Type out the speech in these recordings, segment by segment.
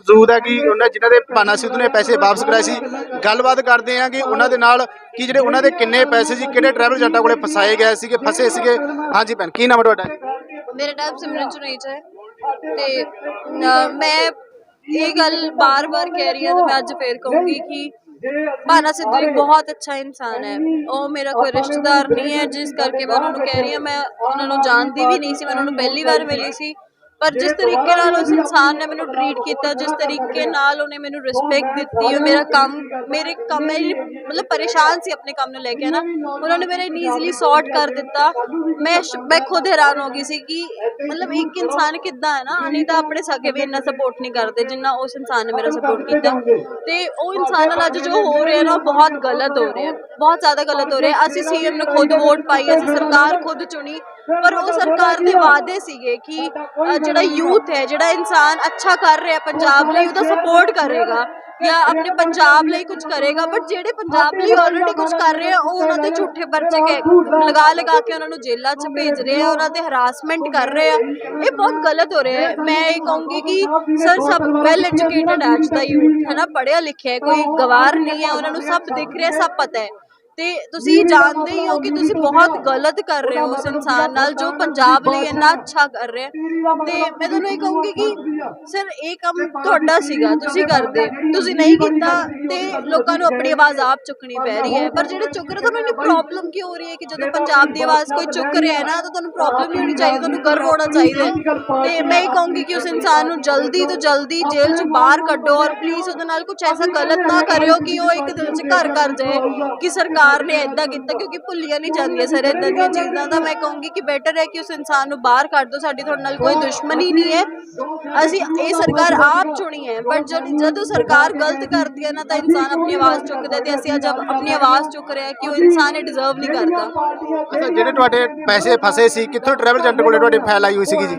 ਮੌਜੂਦ ਹੈ ਕਿ ਉਹਨਾਂ ਜਿਨ੍ਹਾਂ ਦੇ ਪਾਨਾ ਸਿੱਧੂ ਨੇ ਪੈਸੇ ਵਾਪਸ ਕਰਾਏ ਸੀ। ਗੱਲਬਾਤ ਕਰਦੇ ਹਾਂ ਕਿ ਉਹਨਾਂ ਦੇ ਨਾਲ ਕਿ ਜਿਹੜੇ ਉਹਨਾਂ ਦੇ ਕਿੰਨੇ ਪੈਸੇ ਸੀ ਕਿਹੜੇ ਟਰੈਵਲ ਏਜੰਟਾਂ ਕੋਲੇ ਫਸਾਏ ਗਏ ਸੀਗੇ ਫਸੇ ਸੀਗੇ। ਹਾਂਜੀ ਭੈਣ ਕੀ ਨਾਮ ਹੈ ਤੁਹਾਡਾ? ਮੇਰਾ ਨਾਮ ਸਿਮਰਨ ਚੁਨੇਜ ਹੈ। ਤੇ ਅ, ਮੈਂ ਇਹ ਗੱਲ ਬਾਰ-ਬਾਰ ਕਹਿ ਰਹੀ ਹਾਂ ਤੇ ਮੈਂ ਅੱਜ ਫੇਰ ਕਹੂੰਗੀ ਕਿ ਭਾਨਾ ਸਿੱਧੂ ਇੱਕ ਬਹੁਤ ਅੱਛਾ ਇਨਸਾਨ ਹੈ। ਉਹ ਮੇਰਾ ਕੋਈ ਰਿਸ਼ਤੇਦਾਰ ਨਹੀਂ ਹੈ ਜਿਸ ਕਰਕੇ ਮੈਂ ਉਹਨਾਂ ਨੂੰ ਕਹਿ ਰਹੀ ਹਾਂ। ਮੈਂ ਉਹਨਾਂ ਨੂੰ ਜਾਣਦੀ ਵੀ ਨਹੀਂ ਸੀ ਮੈਂ ਉਹਨਾਂ ਨੂੰ ਪਹਿਲੀ ਵਾਰ ਮਿਲੀ ਸੀ। ਪਰ ਜਿਸ ਤਰੀਕੇ ਨਾਲ ਉਸ ਇਨਸਾਨ ਨੇ ਮੈਨੂੰ ਟਰੀਟ ਕੀਤਾ ਜਿਸ ਤਰੀਕੇ ਨਾਲ ਉਹਨੇ ਮੈਨੂੰ ਰਿਸਪੈਕਟ ਦਿੱਤੀ ਉਹ ਮੇਰਾ ਕੰਮ ਮੇਰੇ ਕੰਮ ਮਤਲਬ ਪਰੇਸ਼ਾਨ ਸੀ ਆਪਣੇ ਕੰਮ ਨੂੰ ਲੈ ਕੇ ਨਾ ਉਹਨਾਂ ਨੇ ਮੇਰਾ ਈਜ਼ੀਲੀ ਸੌਰਟ ਕਰ ਦਿੱਤਾ। ਮੈਂ ਮੈਂ ਖੁਦ ਹੈਰਾਨ ਹੋ ਗਈ ਸੀ ਕਿ ਮਤਲਬ ਇੱਕ ਇਨਸਾਨ ਕਿੱਦਾਂ ਹੈ ਨਾ ਨਹੀਂ ਤਾਂ ਆਪਣੇ ਸਕੇ ਵੀ ਇੰਨਾ ਸਪੋਰਟ ਨਹੀਂ ਕਰਦੇ ਜਿੰਨਾ ਉਸ ਇਨਸਾਨ ਨੇ ਮੇਰਾ ਸਪੋਰਟ ਕੀਤਾ। ਤੇ ਉਹ ਇਨਸਾਨ ਨਾਲ ਅੱਜ ਜੋ ਹੋ ਰਿਹਾ ਨਾ ਬਹੁਤ ਗਲਤ ਹੋ ਰਿਹਾ। ਬਹੁਤ ਜ਼ਿਆਦਾ ਗਲਤ ਹੋ ਰਿਹਾ। ਅਸੀਂ ਸੀਐਮ ਨੂੰ ਖੁਦ ਵੋਟ ਪਾਈ ਅਸੀਂ ਸਰਕਾਰ ਖੁਦ ਚੁਣੀ। ਪਰ ਉਹ ਸਰਕਾਰ ਦੇ ਵਾਅਦੇ ਸੀਗੇ ਕਿ ਜਿਹੜਾ ਯੂਥ ਹੈ ਜਿਹੜਾ ਇਨਸਾਨ ਅੱਛਾ ਕਰ ਰਿਹਾ ਪੰਜਾਬ ਲਈ ਉਹਦਾ ਸਪੋਰਟ ਕਰੇਗਾ ਜਾਂ ਆਪਣੇ ਪੰਜਾਬ ਲਈ ਕੁਝ ਕਰੇਗਾ ਬਟ ਜਿਹੜੇ ਪੰਜਾਬ ਲਈ ਆਲਰੇਡੀ ਕੁਝ ਕਰ ਰਹੇ ਆ ਉਹ ਉਹਨਾਂ ਤੇ ਝੂਠੇ ਪਰਚੇ ਲਗਾ ਲਗਾ ਕੇ ਉਹਨਾਂ ਨੂੰ ਜੇਲ੍ਹਾਂ 'ਚ ਭੇਜ ਰਹੇ ਆ ਉਹਨਾਂ ਤੇ ਹਰਾਸਮੈਂਟ ਕਰ ਰਹੇ ਆ। ਇਹ ਬਹੁਤ ਗਲਤ ਹੋ ਰਿਹਾ ਹੈ। ਮੈਂ ਇਹ ਕਹੂੰਗੀ ਕਿ ਸਰ ਸਭ ਵੈਲ ਐਜੂਕੇਟਡ ਅੱਜ ਦਾ ਯੂਥ ਹੈ ਨਾ ਪੜ੍ਹਿਆ ਲਿਖਿਆ ਕੋਈ ਗਵਾਰ ਨਹੀਂ ਹੈ ਉਹਨਾਂ ਨੂੰ ਸਭ ਦਿਖ ਰਿਹਾ ਸਭ ਪਤਾ ਹੈ। ਤੇ ਤੁਸੀਂ ਜਾਣਦੇ ਹੀ ਹੋ ਕਿ ਤੁਸੀਂ ਬਹੁਤ ਗਲਤ ਕਰ ਰਹੇ ਹੋ ਉਸ ਇਨਸਾਨ ਨਾਲ ਜੋ ਪੰਜਾਬ ਲਈ ਇੰਨਾ ਅੱਛਾ ਕਰ ਰਿਹਾ। ਤੇ ਮੈਂ ਤੁਹਾਨੂੰ ਇਹ ਕਹੂੰਗੀ ਕਿ ਸਰ ਇਹ ਕੰਮ ਤੁਹਾਡਾ ਸੀਗਾ ਤੁਸੀਂ ਕਰਦੇ। ਤੁਸੀਂ ਨਹੀਂ ਕੀਤਾ ਤੇ ਲੋਕਾਂ ਨੂੰ ਆਪਣੀ ਆਵਾਜ਼ ਆਪ ਚੁੱਕਣੀ ਪੈ ਰਹੀ ਹੈ। ਪਰ ਜਿਹੜੇ ਚੁੱਕ ਰਹੇ ਤੁਹਾਨੂੰ ਪ੍ਰੋਬਲਮ ਕਿਉਂ ਹੋ ਰਹੀ ਹੈ ਕਿ ਜਦੋਂ ਪੰਜਾਬ ਦੀ ਆਵਾਜ਼ ਕੋਈ ਚੁੱਕ ਰਿਹਾ ਹੈ ਨਾ ਤਾਂ ਤੁਹਾਨੂੰ ਪ੍ਰੋਬਲਮ ਨਹੀਂ ਹੋਣੀ ਚਾਹੀਦੀ ਤੁਹਾਨੂੰ ਗਰਵ ਹੋਣਾ ਚਾਹੀਦਾ। ਤੇ ਮੈਂ ਇਹ ਕਹੂੰਗੀ ਕਿ ਉਸ ਇਨਸਾਨ ਨੂੰ ਜਲਦੀ ਤੋਂ ਜਲਦੀ ਜੇਲ੍ਹ ਚੋਂ ਬਾਹਰ ਕੱਢੋ ਔਰ ਪਲੀਜ਼ ਉਹਦੇ ਨਾਲ ਕੁਝ ਐਸਾ ਗਲਤ ਨਾ ਕਰਿਓ ਕਿ ਉਹ ਇੱਕ ਦਿਲ 'ਚ ਘਰ ਕਰ ਜਾਏ ਕਿ ਸਰਕਾਰ ਨੇ ਐਦਾਂ ਕੀਤਾ, ਕਿਉਂਕਿ ਭੁੱਲੀਆਂ ਨਹੀਂ ਜਾਂਦੀਆਂ ਸਰ ਐਦਾਂ ਦੀਆਂ ਚੀਜ਼ਾਂ ਤਾਂ ਮੈਂ ਕਹੂੰਗੀ ਕਿ ਬੈਟਰ ਹੈ ਕਿ ਉਸ ਇਨਸਾਨ ਨੂੰ ਬਾਹਰ ਕੱਢ ਦਿਓ, ਸਾਡੀ ਤੁਹਾਡੇ ਨਾਲ ਕੋਈ ਦੁਸ਼ਮਣੀ ਨਹੀਂ ਹੈ। ਅਸੀਂ ਇਹ ਸਰਕਾਰ ਆਪ ਚੁਣੀ ਹੈ ਬਟ ਜਦੋਂ ਸਰਕਾਰ ਗਲਤ ਕਰਦੀ ਹੈ ਨਾ, ਤਾਂ ਇਨਸਾਨ ਆਪਣੀ ਆਵਾਜ਼ ਚੁੱਕਦਾ ਤੇ ਅਸੀਂ ਅੱਜ ਆਪਣੀ ਆਵਾਜ਼ ਚੁੱਕ ਰਹੇ ਹਾਂ ਕਿ ਉਹ ਇਨਸਾਨ ਇਹ ਡਿਜ਼ਰਵ ਨਹੀਂ ਕਰਦਾ। ਅੱਛਾ, ਜਿਹੜੇ ਤੁਹਾਡੇ ਪੈਸੇ ਫਸੇ ਸੀ, ਕਿੱਥੋਂ ਟਰੈਵਲ ਏਜੰਟ ਕੋਲੇ ਤੁਹਾਡੇ ਫਾਈਲ ਆਈ ਹੋਈ ਸੀਗੀ ਜੀ?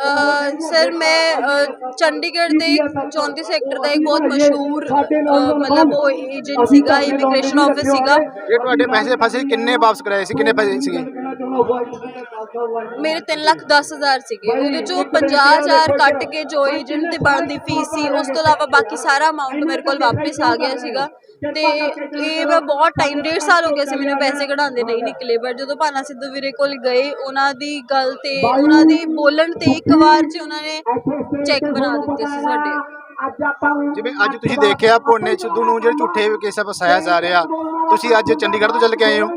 ਸਰ ਮੈਂ ਚੰਡੀਗੜ੍ਹ ਦੇ 34 ਸੈਕਟਰ ਦਾ ਇੱਕ ਬਹੁਤ ਮਸ਼ਹੂਰ ਮਤਲਬ ਉਹ ਏਜੰਟ ਸੀਗਾ ਇਮੀਗ੍ਰੇਸ਼ਨ ਆਫਿਸ ਸੀਗਾ। ਜੇ ਤੁਹਾਡੇ ਪੈਸੇ ਫਸੇ ਕਿੰਨੇ ਵਾਪਸ ਕਰਾਏ ਸੀ ਕਿੰਨੇ ਪੈਸੇ ਸੀਗੇ? ਮੇਰੇ 3 ਲੱਖ 10 ਹਜ਼ਾਰ ਸੀਗੇ। ਉਹਦੇ ਚੋਂ 50000 ਕੱਟ ਕੇ ਜੋ ਏਜੰਟ ਤੇ ਬਣਦੀ ਫੀਸ ਸੀ ਉਸ ਤੋਂ ਇਲਾਵਾ ਬਾਕੀ ਸਾਰਾ ਅਮਾਉਂਟ ਮੇਰੇ ਕੋਲ ਵਾਪਸ ਆ ਗਿਆ ਸੀਗਾ। ਤੇ ਇਹ ਮੈਂ ਬਹੁਤ ਟਾਈਮ ਡੇਢ ਸਾਲ ਹੋ ਗਏ ਸੀ ਮੈਨੂੰ ਪੈਸੇ ਕਢਾਉਂਦੇ ਨਹੀਂ ਨਿਕਲੇ ਬਟ ਜਦੋਂ ਭਾਨਾ ਸਿੱਧੂ ਵੀਰੇ ਕੋਲ ਗਏ ਉਹਨਾਂ ਦੀ ਗੱਲ ਤੇ ਉਹਨਾਂ ਦੀ ਬੋਲਣ ਤੇ ਇੱਕ ਵਾਰ ਚ ਉਹਨਾਂ ਨੇ ਚੈੱਕ ਬਣਾ ਦਿੱਤੇ ਸੀ ਸਾਡੇ। ਜਿਵੇਂ ਅੱਜ ਤੁਸੀਂ ਦੇਖਿਆ ਭੋਨੇ ਸਿੱਧੂ ਨੂੰ ਜਿਹੜੇ ਝੂਠੇ ਕੇਸਾਂ ਫਸਾਇਆ ਜਾ ਰਿਹਾ ਤੁਸੀਂ ਅੱਜ ਚੰਡੀਗੜ੍ਹ ਤੋਂ ਚੱਲ ਕੇ ਆਏ ਹੋ।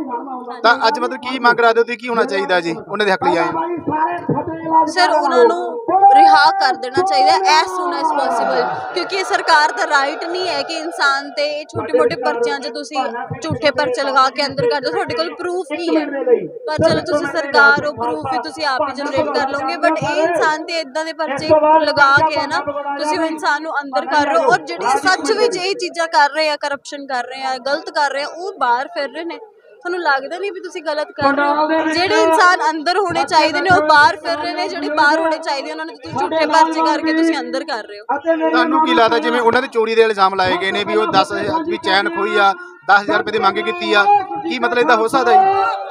ਤਾਂ ਅੱਜ ਮਤਲਬ ਕੀ ਮੰਗ ਕਰਦੇ ਹੋ ਤੁਸੀਂ ਕੀ ਹੋਣਾ ਚਾਹੀਦਾ ਜੀ ਉਹਨਾਂ ਦੇ ਹੱਕ ਲਈ ਆਏ ਹੋ? ਸਰ ਉਹਨਾਂ ਨੂੰ ਰਿਹਾ ਕਰ ਦੇਣਾ ਚਾਹੀਦਾ ਐਸ ਸੂਨ ਐਸ ਪੋਸੀਬਲ ਕਿਉਂਕਿ ਇਹ ਸਰਕਾਰ ਦਾ ਰਾਈਟ ਨਹੀਂ ਹੈ ਕਿ ਇਨਸਾਨ ਤੇ ਛੋਟੇ ਮੋਟੇ ਪਰਚਿਆਂ 'ਚ ਤੁਸੀਂ ਝੂਠੇ ਪਰਚੇ ਲਗਾ ਕੇ ਅੰਦਰ ਕਰ ਦਿਓ ਤੁਹਾਡੇ ਕੋਲ ਪ੍ਰੂਫ ਕੀ ਹੈ। ਪਰ ਚਲੋ ਤੁਸੀਂ ਸਰਕਾਰ ਹੋ ਪ੍ਰੂਫ ਵੀ ਤੁਸੀਂ ਆਪ ਹੀ ਜਨਰੇਟ ਕਰ ਲਓਗੇ। ਬਟ ਇਹ ਇਨਸਾਨ ਤੇ ਇਦਾਂ ਦੇ ਪਰਚੇ ਲਗਾ ਕੇ ਹੈ ਨਾ, ਤੁਸੀਂ ਉਹ ਇਨਸਾਨ ਨੂੰ ਅੰਦਰ ਕਰ ਰਹੇ ਹੋ। ਔਰ ਜਿਹੜੇ ਸੱਚ ਵਿੱਚ ਇਹ ਚੀਜ਼ਾਂ ਕਰ ਰਹੇ ਆ ਕਰਪਸ਼ਨ ਕਰ ਰਹੇ ਆ, ਗਲਤ ਕਰ ਰਹੇ ਆ, ਉਹ ਬਾਹਰ ਫਿਰ ਰਹੇ ਨੇ। ਤੁਹਾਨੂੰ ਲੱਗਦਾ ਨਹੀਂ ਵੀ ਤੁਸੀਂ ਗਲਤ ਕਰ ਰਹੇ ਹੋ? ਜਿਹੜੇ ਇਨਸਾਨ ਅੰਦਰ ਹੋਣੇ ਚਾਹੀਦੇ ਨੇ ਉਹ ਬਾਹਰ ਫਿਰ ਰਹੇ ਨੇ ਜਿਹੜੇ ਬਾਹਰ ਹੋਣੇ ਚਾਹੀਦੇ ਉਹਨਾਂ ਨੂੰ ਤੁਸੀਂ ਝੂਠੇ ਪਰਚੇ ਕਰਕੇ ਤੁਸੀਂ ਅੰਦਰ ਕਰ ਰਹੇ ਹੋ। ਤੁਹਾਨੂੰ ਕੀ ਲੱਗਦਾ ਜਿਵੇਂ ਉਹਨਾਂ ਦੇ ਚੋਰੀ ਦੇ ਇਲਜ਼ਾਮ ਲਾਏ ਗਏ ਨੇ ਵੀ ਉਹ 10000 ਵੀ ਚੈਨ ਖੋਈ ਆ 10000 ਰੁਪਏ ਦੀ ਮੰਗ ਕੀਤੀ ਆ? ਕੀ ਮਤਲਬ ਇਹਦਾ ਹੋ ਸਕਦਾ ਜੀ?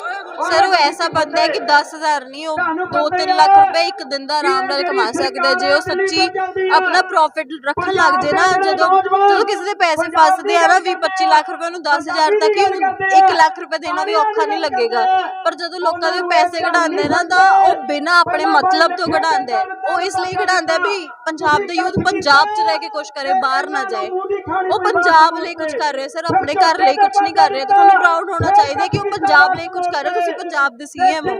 ਸਰ ਉਹ ਐਸਾ ਬੰਦਾ ਹੈ ਕਿ 10000 ਨਹੀਂ ਉਹ 2-3 ਲੱਖ ਰੁਪਏ ਇੱਕ ਦਿਨ ਦਾ ਆਰਾਮ ਨਾਲ ਕਮਾ ਸਕਦਾ। ਜੇ ਉਹ ਸੱਚੀ ਆਪਣਾ ਪ੍ਰੋਫਿਟ ਰੱਖਣ ਲੱਗ ਜੇ ਨਾ ਜਦੋਂ ਜਦੋਂ ਕਿਸੇ ਦੇ ਪੈਸੇ ਫਸਦੇ ਆ ਨਾ 20-25 ਲੱਖ ਰੁਪਏ ਉਹਨੂੰ 10000 ਤੱਕ ਹੀ ਉਹਨੂੰ 1 ਲੱਖ ਰੁਪਏ ਦੇਣਾ ਵੀ ਔਖਾ ਨਹੀਂ ਲੱਗੇਗਾ। ਪਰ ਜਦੋਂ ਲੋਕਾਂ ਦੇ ਪੈਸੇ ਕਢਾਉਂਦੇ ਨਾ ਤਾਂ ਉਹ ਬਿਨਾਂ ਆਪਣੇ ਮਤਲਬ ਤੋਂ ਕਢਾਉਂਦਾ ਹੈ ਉਹ ਇਸ ਲਈ ਕਢਾਉਂਦਾ ਵੀ ਪੰਜਾਬ ਦਾ ਯੂਥ ਪੰਜਾਬ 'ਚ ਰਹਿ ਕੇ ਕੁਝ ਕਰੇ ਬਾਹਰ ਨਾ ਜਾਏ। ਉਹ ਪੰਜਾਬ ਲਈ ਕੁਝ ਕਰ ਰਹੇ ਸਰ ਆਪਣੇ ਘਰ ਲਈ ਕੁਝ ਨਹੀਂ ਕਰ ਰਹੇ। ਤਾਂ ਤੁਹਾਨੂੰ ਪ੍ਰਾਊਡ ਹੋਣਾ ਚਾਹੀਦਾ ਕਿ ਉਹ ਪੰਜਾਬ ਲਈ ਕੁਝ ਕਰ ਰਹੇ। ਤੁਸੀਂ ਪੰਜਾਬ ਦੇ ਸੀਐਮ ਹੋ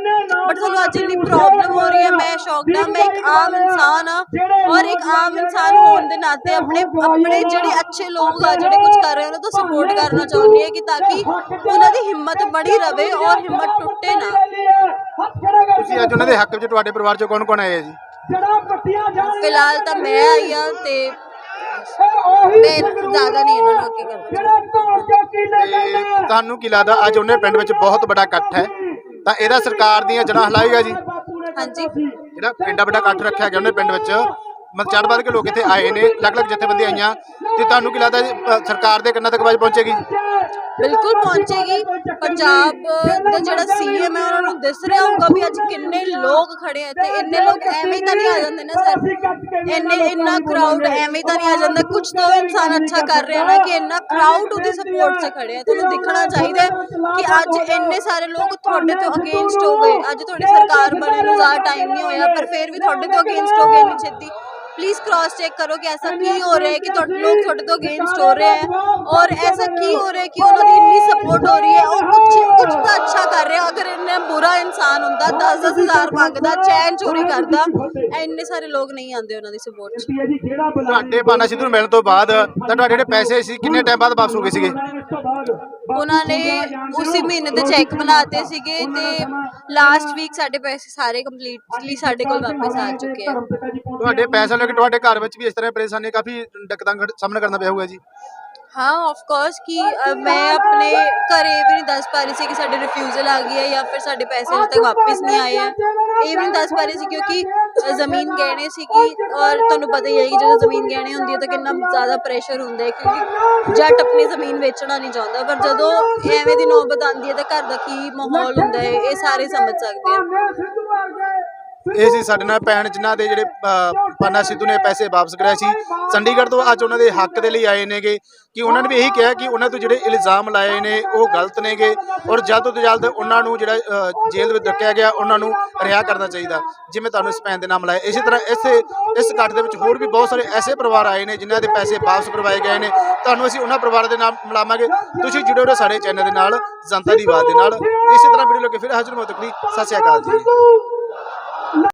ਬਟ ਤੁਹਾਨੂੰ ਅੱਜ ਇੰਨੀ ਪ੍ਰੋਬਲਮ ਹੋ ਰਹੀ ਹੈ ਮੈਂ ਸ਼ੌਕਡ ਹਾਂ ਮੈਂ ਇੱਕ ਆਮ ਇਨਸਾਨ ਹਾਂ ਔਰ ਇੱਕ ਆਮ ਇਨਸਾਨ ਹੋਣ ਦੇ ਨਾਤੇ ਆਪਣੇ ਆਪਣੇ ਜਿਹੜੇ ਅੱਛੇ ਲੋਕ ਆ ਜਿਹੜੇ ਕੁਝ ਕਰ ਰਹੇ ਉਹਨਾਂ ਤੋਂ ਸਪੋਰਟ ਕਰਨਾ ਚਾਹੁੰਦੀ ਹਾਂ ਕਿ ਤਾਂ ਕਿ ਉਹਨਾਂ ਦੀ ਹਿੰਮਤ ਬਣੀ ਰਵੇ ਔਰ ਹਿੰਮਤ ਟੁੱਟੇ ਨਾ। ਤੁਸੀਂ ਅੱਜ ਉਹਨਾਂ ਦੇ ਹੱਕ ਵਿੱਚ ਤੁਹਾਡੇ ਪਰਿਵਾਰ ਚੋਂ ਕੌਣ ਕੌਣ ਆਏ ਆ ਜੀ? ਫਿਲਹਾਲ ਤਾਂ ਮੈਂ ਆਈ ਹਾਂ ਤੇ ਮੈਂ ਜ਼ਿਆਦਾ ਨਹੀਂ ਇਹਨਾਂ ਨੂੰ ਅੱਗੇ ਕਰਨਾ ਤੇ ਤੁਹਾਨੂੰ ਕੀ ਲੱਗਦਾ ਅੱਜ ਉਹਨੇ ਪਿੰਡ ਵਿੱਚ ਬਹੁਤ ਵੱਡਾ ਇਕੱਠ ਹੈ? ਤਾਂ ਇਹਦਾ ਸਰਕਾਰ ਦੀਆਂ ਜੜ੍ਹਾਂ ਹਿਲਾਏਗਾ ਜੀ? ਹਾਂਜੀ। ਜਿਹੜਾ ਐਡਾ ਵੱਡਾ ਇਕੱਠ ਰੱਖਿਆ ਗਿਆ ਉਹਨੇ ਪਿੰਡ ਵਿੱਚ ਮਤ ਚੜ੍ਹ ਵੱਧ ਕੇ ਲੋਕ ਇੱਥੇ ਆਏ ਨੇ ਅਲੱਗ-ਅਲੱਗ ਜਥੇਬੰਦੀਆਂ ਆਈਆਂ ਤੇ ਤੁਹਾਨੂੰ ਕੀ ਲੱਗਦਾ ਜੀ ਅ, ਸਰਕਾਰ ਦੇ ਕੰਨਾਂ ਤੱਕ ਆਵਾਜ਼ ਪਹੁੰਚੇਗੀ? ਬਿਲਕੁਲ ਪਹੁੰਚੇਗੀ। ਪੰਜਾਬ ਦਾ ਜਿਹੜਾ ਸੀਐਮ ਹੈ ਉਹਨਾਂ ਨੂੰ ਦਿਸ ਰਿਹਾ ਹੋਊਗਾ ਵੀ ਅੱਜ ਕਿੰਨੇ ਲੋਕ ਖੜੇ ਆ ਇੱਥੇ। ਇੰਨੇ ਲੋਕ ਐਵੇਂ ਹੀ ਤਾਂ ਨਹੀਂ ਆ ਜਾਂਦੇ ਨਾ ਸਰ। ਇੰਨੇ ਇੰਨਾ ਕਰਾਊਡ ਐਵੇਂ ਹੀ ਤਾਂ ਨਹੀਂ ਆ ਜਾਂਦਾ। ਕੁਝ ਤਾਂ ਉਹ ਇਨਸਾਨ ਅੱਛਾ ਕਰ ਰਿਹਾ ਨਾ ਕਿ ਇੰਨਾ ਕਰਾਊਡ ਉਹਦੀ ਸਪੋਰਟ 'ਚ ਖੜੇ ਆ। ਤੁਹਾਨੂੰ ਦਿਖਣਾ ਚਾਹੀਦਾ ਹੈ ਕਿ ਅੱਜ ਇੰਨੇ ਸਾਰੇ ਲੋਕ ਤੁਹਾਡੇ ਤੋਂ ਅਗੇਂਸਟ ਹੋ ਗਏ। ਅੱਜ ਤੁਹਾਡੀ ਸਰਕਾਰ ਬਣੇ ਨੂੰ ਜ਼ਿਆਦਾ ਟਾਈਮ ਨਹੀਂ ਹੋਇਆ ਪਰ ਫਿਰ ਵੀ ਤੁਹਾਡੇ ਤੋਂ ਅਗੇਂਸਟ ਹੋ ਗਏ ਇੰਨੀ ਛੇਤੀ। ਪਲੀਜ਼ ਕ੍ਰਾਸ ਚੈੱਕ ਕਰੋ ਕਿ ਐਸਾ ਕੀ ਹੋ ਰਿਹਾ ਹੈ ਕਿ ਤੁਹਾਡੇ ਲੋਕ ਤੁਹਾਡੇ ਤੋਂ ਗੇਮਸ ਹੋ ਰਹੇ ਹੈ। ਔਰ ਐਸਾ ਕੀ ਹੋ ਰਿਹਾ ਹੈ ਕਿ ਉਹਨਾਂ ਦੀ ਇੰਨੀ ਸਪੋਰਟ ਹੋ ਰਹੀ ਹੈ ਉਹ ਕੁਝ ਕੁਝ ਤਾਂ ਅੱਛਾ ਕਰ ਰਿਹਾ ਅਗਰ ਇੰਨਾ ਬੁਰਾ ਇਨਸਾਨ ਹੁੰਦਾ 10-10000 ਮੰਗਦਾ ਚੈਨ ਚੋਰੀ ਕਰਦਾ ਇੰਨੇ ਸਾਰੇ ਲੋਕ ਨਹੀਂ ਆਉਂਦੇ ਉਹਨਾਂ ਦੀ ਸਪੋਰਟ 'ਚ। ਤੁਹਾਡੇ ਪਾਨਾ ਸਿੱਧੂ ਮਿਲਣ ਤੋਂ ਬਾਅਦ ਤਾਂ ਤੁਹਾਡੇ ਜਿਹੜੇ ਪੈਸੇ ਸੀ ਕਿੰਨੇ ਟਾਈਮ ਬਾਅਦ ਵਾਪਸ ਹੋ ਗਏ ਸੀਗੇ? ਉਹਨਾਂ ਨੇ ਉਸੇ ਮਹੀਨੇ ਤੇ ਚੈੱਕ ਬਣਾਤੇ ਸੀਗੇ ਤੇ ਲਾਸਟ ਵੀਕ ਸਾਡੇ ਪੈਸੇ ਸਾਰੇ ਕੰਪਲੀਟਲੀ ਸਾਡੇ ਕੋਲ ਵਾਪਸ ਆ ਚੁੱਕੇ ਆ। ਤੁਹਾਡੇ ਲੈ ਤੁਹਾਡੇ ਘਰ ਵਿੱਚ ਵੀ ਇਸ ਤਰ੍ਹਾਂ ਪਰੇਸ਼ਾਨੀ ਕਾਫੀ ਦਿੱਕਤਾਂ ਦਾ ਸਾਹਮਣਾ ਕਰਨਾ ਪਿਆ ਹੋਊਗਾ ਜੀ? ਹਾਂ ਆਫ ਕੋਰਸ ਕਿ ਅ, ਮੈਂ ਆਪਣੇ ਘਰੇ ਵੀ ਨਹੀਂ ਦੱਸ ਪਾ ਰਹੀ ਸੀ ਕਿ ਸਾਡੇ ਰਿਫਿਊਜ਼ਲ ਆ ਗਈ ਹੈ ਜਾਂ ਫਿਰ ਸਾਡੇ ਪੈਸੇ ਹਜੇ ਤੱਕ ਵਾਪਸ ਨਹੀਂ ਆਏ ਹੈ ਇਹ ਵੀ ਨਹੀਂ ਦੱਸ ਪਾ ਰਹੀ ਸੀ ਕਿਉਂਕਿ ਅ, ਜ਼ਮੀਨ ਗਹਿਣੇ ਸੀ ਔਰ ਤੁਹਾਨੂੰ ਪਤਾ ਹੀ ਹੈ ਕਿ ਜਦੋਂ ਜ਼ਮੀਨ ਗਹਿਣੇ ਹੁੰਦੀ ਹੈ ਤਾਂ ਕਿੰਨਾ ਜ਼ਿਆਦਾ ਪ੍ਰੈਸ਼ਰ ਹੁੰਦਾ ਹੈ ਕਿਉਂਕਿ ਜੱਟ ਆਪਣੀ ਜ਼ਮੀਨ ਵੇਚਣਾ ਨਹੀਂ ਚਾਹੁੰਦਾ। ਪਰ ਜਦੋਂ ਐਵੇਂ ਦੀ ਨੌਬਤ ਆਉਂਦੀ ਹੈ ਤਾਂ ਘਰ ਦਾ ਕੀ ਮਾਹੌਲ ਹੁੰਦਾ ਹੈ ਇਹ ਸਾਰੇ ਸਮਝ ਸਕਦੇ ਆ। ਇਹ ਸੀ ਸਾਡੇ ਨਾਲ ਭੈਣ ਜਿਨ੍ਹਾਂ ਦੇ ਜਿਹੜੇ ਪਾਨਾ ਸਿੱਧੂ ਨੇ ਪੈਸੇ ਵਾਪਸ ਕਰਾਏ ਸੀ। ਚੰਡੀਗੜ੍ਹ ਤੋਂ ਅੱਜ ਉਹਨਾਂ ਦੇ ਹੱਕ ਦੇ ਲਈ ਆਏ ਨੇਗੇ ਕਿ ਉਹਨਾਂ ਨੇ ਵੀ ਇਹੀ ਕਿਹਾ ਕਿ ਉਹਨਾਂ ਤੋਂ ਜਿਹੜੇ ਇਲਜ਼ਾਮ ਲਾਏ ਨੇ, ਉਹ ਗਲਤ ਨੇਗੇ ਔਰ ਜਲਦ ਤੋਂ ਜਲਦ ਉਹਨਾਂ ਨੂੰ ਜਿਹੜਾ ਜੇਲ੍ਹ ਦੇ ਵਿੱਚ ਰੱਖਿਆ ਗਿਆ, ਉਹਨਾਂ ਨੂੰ ਰਿਹਾ ਕਰਨਾ ਚਾਹੀਦਾ। ਜਿਵੇਂ ਤੁਹਾਨੂੰ ਇਸ ਭੈਣ ਦੇ ਨਾਮ ਲਾਇਆ। ਇਸੇ ਤਰ੍ਹਾਂ ਇਸੇ, ਇਸ ਇਕੱਠ ਦੇ ਵਿੱਚ ਹੋਰ ਵੀ ਬਹੁਤ ਸਾਰੇ ਐਸੇ ਪਰਿਵਾਰ ਆਏ ਨੇ ਜਿਨ੍ਹਾਂ ਦੇ ਪੈਸੇ ਵਾਪਸ ਕਰਵਾਏ ਗਏ ਨੇ। ਤੁਹਾਨੂੰ ਅਸੀਂ ਉਹਨਾਂ ਪਰਿਵਾਰਾਂ ਦੇ ਨਾਮ ਮਿਲਾਵਾਂਗੇ। ਤੁਸੀਂ ਜੁੜੇ ਰਹੋ ਸਾਡੇ ਚੈਨਲ ਦੇ ਨਾਲ, ਜਨਤਾ ਦੀ ਆਵਾਜ਼ ਦੇ ਨਾਲ। ਇਸੇ ਤਰ੍ਹਾਂ ਵੀਡੀਓ ਲੱਗੇ ਫਿਰ ਹਾਜ਼ਰ ਮੋਤਕਲੀ ਸਤਿ ਸ਼੍ਰੀ ਅਕਾਲ ਜੀ।